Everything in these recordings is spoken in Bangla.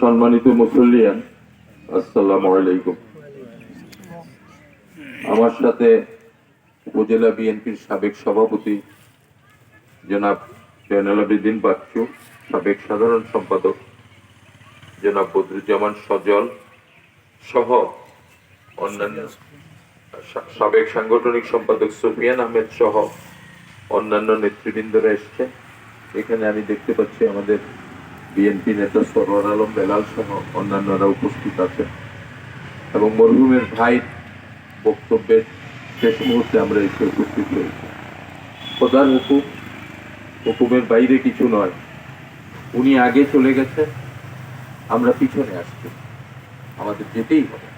সম্মানিত মুসল্লিয়ান আসসালামু আলাইকুম। আমার সাথে উপজেলা বিএনপির সাবেক সভাপতি জনাব জয়নাল আবেদিন বাচ্চু, সাবেক সাধারণ সম্পাদক জনাব বদরুজ্জামান সজল সহ অন্যান্য সাবেক সাংগঠনিক সম্পাদক সুফিয়ান আহমেদ সহ অন্যান্য নেতৃবৃন্দরা এসছে। এখানে আমি দেখতে পাচ্ছি আমাদের বিএনপি নেতা সরোয়ার আলম বেলাল সহ অন্যান্যরা উপস্থিত আছেন। এবং মরহুমের ভাই বক্তব্যের শেষ মুহূর্তে আমরা এসে উপস্থিত হয়েছি। প্রধান হুকুম হুকুমের বাইরে কিছু নয়। উনি আগে চলে গেছেন, আমরা পিছনে আসছি। আমাদের যেতেই হবে।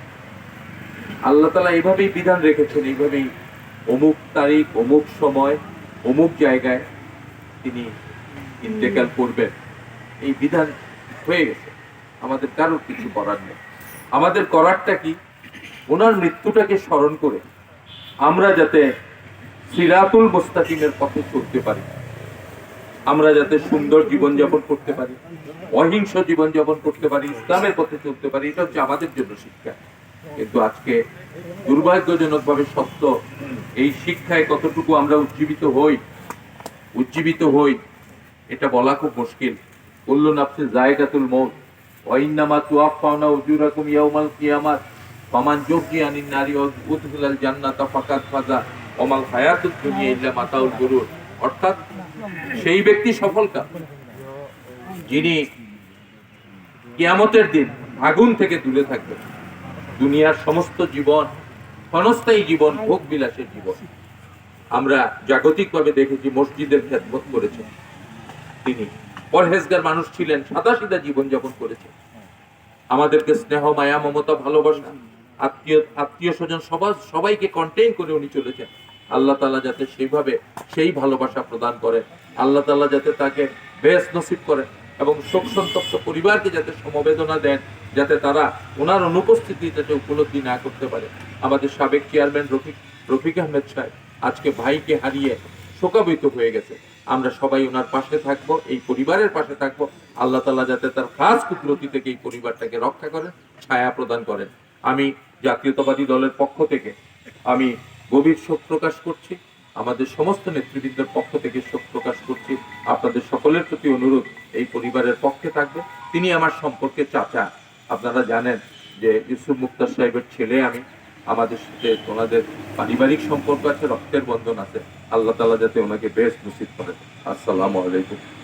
আল্লাহ তালা এইভাবেই বিধান রেখেছেন এইভাবেই অমুক তারিখ, অমুক সময়, অমুক জায়গায় তিনি ইন্তেকাল করবেন। এই বিধান হয়ে গেছে। আমাদের কারোর কিছু করার নেই। আমাদের করারটা কি? ওনার মৃত্যুটাকে স্মরণ করে আমরা যাতে সিরাতুল মোস্তাকিমের পথে চলতে পারি, আমরা যাতে সুন্দর জীবনযাপন করতে পারি, অহিংস জীবনযাপন করতে পারি, ইসলামের পথে চলতে পারি, এটা হচ্ছে আমাদের জন্য শিক্ষা। কিন্তু আজকে দুর্ভাগ্যজনকভাবে সত্য, এই শিক্ষায় কতটুকু আমরা উজ্জীবিত হই উজ্জীবিত হই, এটা বলা খুব মুশকিল। কুল্লু নাফসে জায়গাতুল মৌত ওয়াইন্নামা তুয়াফাউনা উজুরাকুম ইয়াউমাল কিয়ামাত, ফামান যুগিয়ানিন নারী উদখিলাল জান্নাতা ফাকাত ফাজা ওমাল হায়াতুদ দুনিয়া ইল্লা মাতাউল গুরুর। অর্থাৎ সেই ব্যক্তি সফলকাম যিনি কিয়ামতের দিন আগুন থেকে দূরে থাকবেন। দুনিয়ার সমস্ত জীবন, ক্ষণস্থায়ী জীবন ভোগ বিলাসের জীবন। আমরা জাগতিকভাবে দেখেছি মসজিদের খেদমত করেছেন তিনি। পরহেজগার মানুষ ছিলেন সাদা জীবন যাপন করেছেন। আমাদেরকে স্নেহ, মায়া, মমতা, ভালোবাসা, আত্মীয় আত্মীয় স্বজন সবার সবাইকে কন্টেইন করে উনি চলেছেন। আল্লাহ তালা যাতে সেইভাবে সেই ভালোবাসা প্রদান করেন। আল্লাহ তালা যাতে তাকে বেশ নসিব করেন এবং শোক সন্তপ্ত পরিবারকে যাতে সমবেদনা দেন, যাতে তারা ওনার অনুপস্থিতি যাতে উপলব্ধি না করতে পারে। আমাদের সাবেক চেয়ারম্যান রফিক রফিক আহমেদ সাহেব আজকে ভাইকে হারিয়ে শোকাবৃত হয়ে গেছে। আমরা সবাই ওনার পাশে থাকব, এই পরিবারের পাশে থাকব। আল্লাহ তালা যাতে তার খাস কুদরতি থেকে এই পরিবারটাকে রক্ষা করেন, ছায়া প্রদান করেন। আমি জাতীয়তাবাদী দলের পক্ষ থেকে আমি গভীর শোক প্রকাশ করছি, আমাদের সমস্ত নেতৃবৃন্দের পক্ষ থেকে শোক প্রকাশ করছি। আপনাদের সকলের প্রতি অনুরোধ, এই পরিবারের পক্ষে থাকবে। তিনি আমার সম্পর্কে চাচা। আপনারা জানেন যে ইউসুফ মুক্তার সাহেবের ছেলে আমি। আমাদের সাথে ওনাদের পারিবারিক সম্পর্ক আছে, রক্তের বন্ধন আছে। আল্লাহ তালা যাতে ওনাকে বেশ নিশ্চিত করে। আসসালামু আলাইকুম।